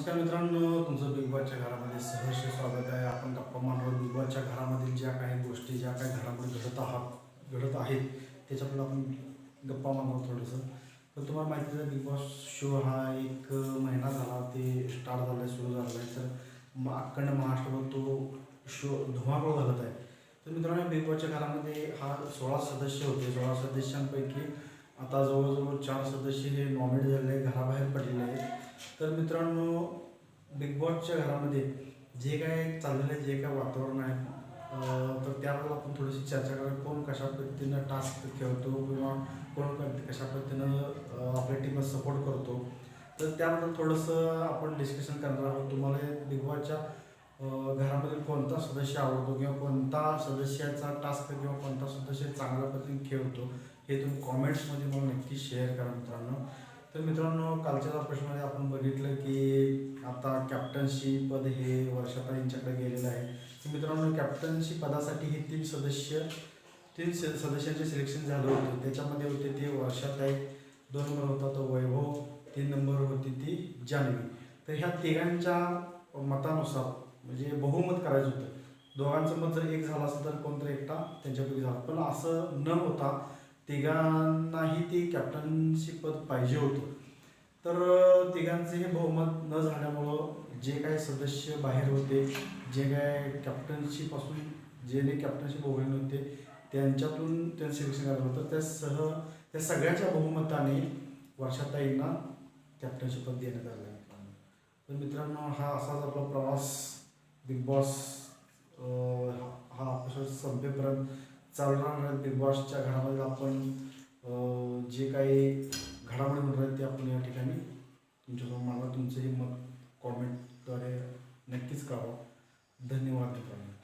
नमस्कार मित्रांनो तुमचं बिग बॉसच्या घरामध्ये सहर्ष स्वागत आहे. आपण गप्पा मारणार बिग बॉसच्या घरामधील ज्या काही गोष्टी ज्या काही घरामध्ये घडत आहात घडत आहेत त्याच्याबद्दल आपण गप्पा मारणार थोडंसं. तर तुम्हाला माहिती आहे बिग बॉस शो हा एक महिना झाला ते स्टार्ट झाला आहे सुरू झाला आहे तर अखंड महाराष्ट्रभर तो शो धुमाकूळ घालत आहे. तर मित्रांनो बिग बॉसच्या घरामध्ये हा सोळा सदस्य होते. सोळा सदस्यांपैकी आता जवळजवळ चार सदस्य हे नॉमिनेट झाले आहे, घराबाहेर पडलेले आहेत तर मित्रांनो बिग बॉसच्या घरामध्ये जे काय चाललेलं आहे जे काय वातावरण आहे तर त्याबद्दल आपण थोडीशी चर्चा करूया. कोण कशा पद्धतीनं टास्क खेळतो किंवा कोण कशा पद्धतीनं आपल्या टीमला सपोर्ट करतो. तर त्याबद्दल थोडंसं आपण डिस्कशन करणार आहोत. तुम्हाला बिग बॉसच्या घरामध्ये घरामधील कोणता सदस्य आवडतो किंवा कोणता सदस्याचा टास्क किंवा कोणता सदस्य चांगल्या पद्धतीने खेळतो हे तुम्ही कॉमेंट्समध्ये मला नक्की शेअर करा मित्रांनो. तर मित्रांनो कालच्या प्रश्नामध्ये आपण बघितलं की आता कॅप्टनशी पद हे वर्षाता यांच्याकडे गेलेलं आहे. तर मित्रांनो कॅप्टनशी पदासाठी हे तीन सदस्य तीन स- सदस्यांचे सिलेक्शन झालं होतं. त्याच्यामध्ये होते ते वर्षात दोन नंबर होता तो वैभव तीन नंबर होती ती जान्हवी. तर ह्या तिघांच्या मतानुसार म्हणजे बहुमत करायचं होतं. दोघांचं मत जर एक झालं असतं तर कोणतरी एकटा त्यांच्यापैकी झाला. पण असं न होता तिघांनाही ती कॅप्टनशिप पद पाहिजे होतं. तर तिघांचे हे बहुमत न झाल्यामुळं जे काय सदस्य बाहेर होते जे काय कॅप्टन्सीपासून जेणे कॅप्टनशिप भोगले होते त्यांच्यातून त्यांचं सिलेक्शन करायचं होतं त्या सह त्या सगळ्याच्या बहुमताने वर्षाताईंना कॅप्टनशिप पद देण्यात आलं आहे. तर मित्रांनो हा असाच आपला प्रवास बिग बॉस हा संपेपर्यंत चालणार राहणार बिग बॉसच्या घरामध्ये आपण जे काही घडामोडी म्हणतात आहेत ते आपण या ठिकाणी तुमच्यासमोर मांडणार. तुमचंही मत कॉमेंटद्वारे नक्कीच कळवा. धन्यवाद मित्रांनो.